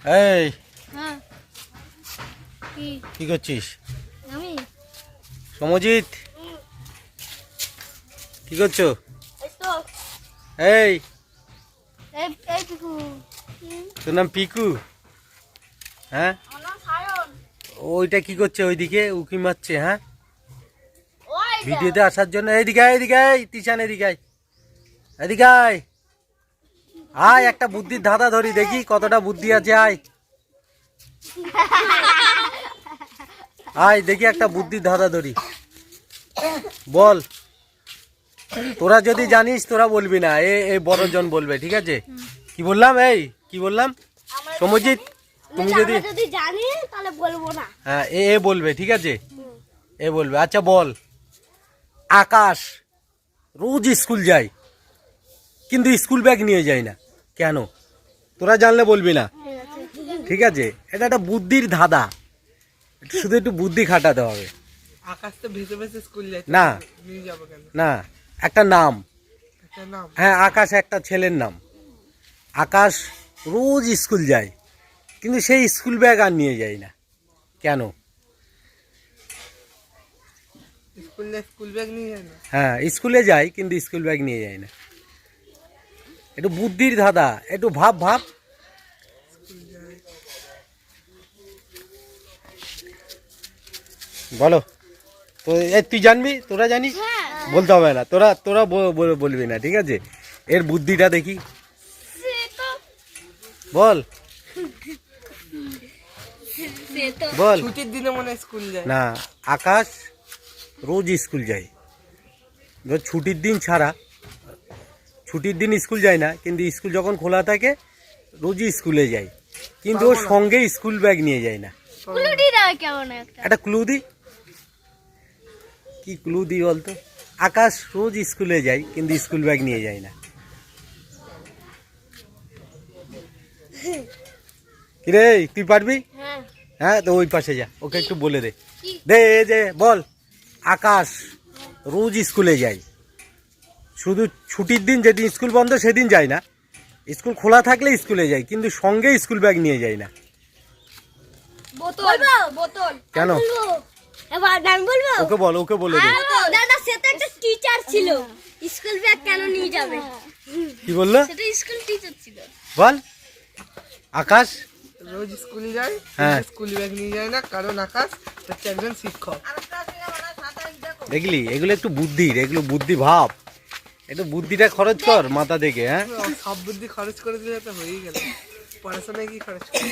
এই হ্যাঁ। কি? করছিস? আমি? সমজিৎ? কি করছ? এই তোর নাম পিকু? হ্যাঁ? ওইটা কি করছে ওইদিকে? উকি মারছে হ্যাঁ? ভিডিওতে আসার জন্য। এইদিকে এদিকে আয়, তিশান এদিকে। এদিকে আয় একটা বুদ্ধির ধাঁধা ধরি দেখি কতটা বুদ্ধি আছে আয়। আয় দেখি একটা বুদ্ধির ধাঁধা ধরি। বল। তোরা যদি জানিস তোরা বলবি না এ এ বড়জন বলবে ঠিক আছে? কি বললাম এই কি বললাম? সমজিৎ তুমি যদি যদি জানি তাহলে বলব না। হ্যাঁ এ এ বলবে ঠিক আছে? এ বলবে আচ্ছা বল। আকাশ রোজ স্কুল যায়। কিন্তু স্কুল ব্যাগ নিয়ে যায় না। কেন? তোরা জানলে বলবি না। ঠিক আছে? এটা একটা বুদ্ধির ধাঁধা। শুধু একটু বুদ্ধি খাটাতে হবে। না। না একটা নাম। হ্যাঁ আকাশ একটা ছেলের নাম। আকাশ রোজ স্কুল যায়। কিন্তু সেই স্কুল ব্যাগ আর নিয়ে যায় না। কেন? স্কুল স্কুল ব্যাগ নিয়ে যায় না? হ্যাঁ স্কুলে যায় কিন্তু স্কুল ব্যাগ নিয়ে যায় না। একটু বুদ্ধির ধাঁধা একটু ভাব ভাব। বলো তো এই তুই জানবি? তোরা জানিস? হ্যাঁ। বলতে হবে না। তোরা তোরা ব- ব- বলবি না ঠিক আছে? এর বুদ্ধিটা দেখি। বল। বল। ছুটির দিনে মনে হয় স্কুল যায়। না আকাশ রোজ স্কুল যায়। ধর ছুটির দিন ছাড়া ছুটির দিন স্কুল যায় না কিন্তু স্কুল যখন খোলা থাকে রোজই স্কুলে যাই। কিন্তু ওর সঙ্গে স্কুল ব্যাগ নিয়ে যায় না। একটা? ক্লু দি। কি ক্লু দি বলতো? আকাশ রোজ স্কুলে যায় কিন্তু স্কুল ব্যাগ নিয়ে যায় না। কিরে তুই পারবি? হ্যাঁ। হ্যাঁ তো ওই পাশে যা ওকে একটু বলে দে। দে যে বল। আকাশ রোজ স্কুলে যায়। শুধু ছুটির দিন যেদিন স্কুল বন্ধ সেদিন যায় না। স্কুল খোলা থাকলে স্কুলে যাই কিন্তু সঙ্গে স্কুল ব্যাগ নিয়ে যায় না। বোতল বোতল। কেন? আমি বলব। এবার আমি বলব? ওকে বল ওকে বলে দে। দাদা সে তো একটা টিচার ছিল। স্কুল ব্যাগ কেন নিয়ে যাবে? কি বলল? সেটা স্কুল টিচার ছিল। বল। আকাশ? রোজ স্কুল যায় হ্যাঁ। স্কুল ব্যাগ নিয়ে যায় না। কারণ আকাশ হচ্ছে একজন শিক্ষক। দেখলি এগুলো একটু বুদ্ধির এগুলো বুদ্ধি ভাব একটু বুদ্ধিটা খরচ কর মাথা দেখে হ্যাঁ সব বুদ্ধি খরচ করে দিলে তো হয়েই গেল পড়াশোনায় কি খরচ করবে?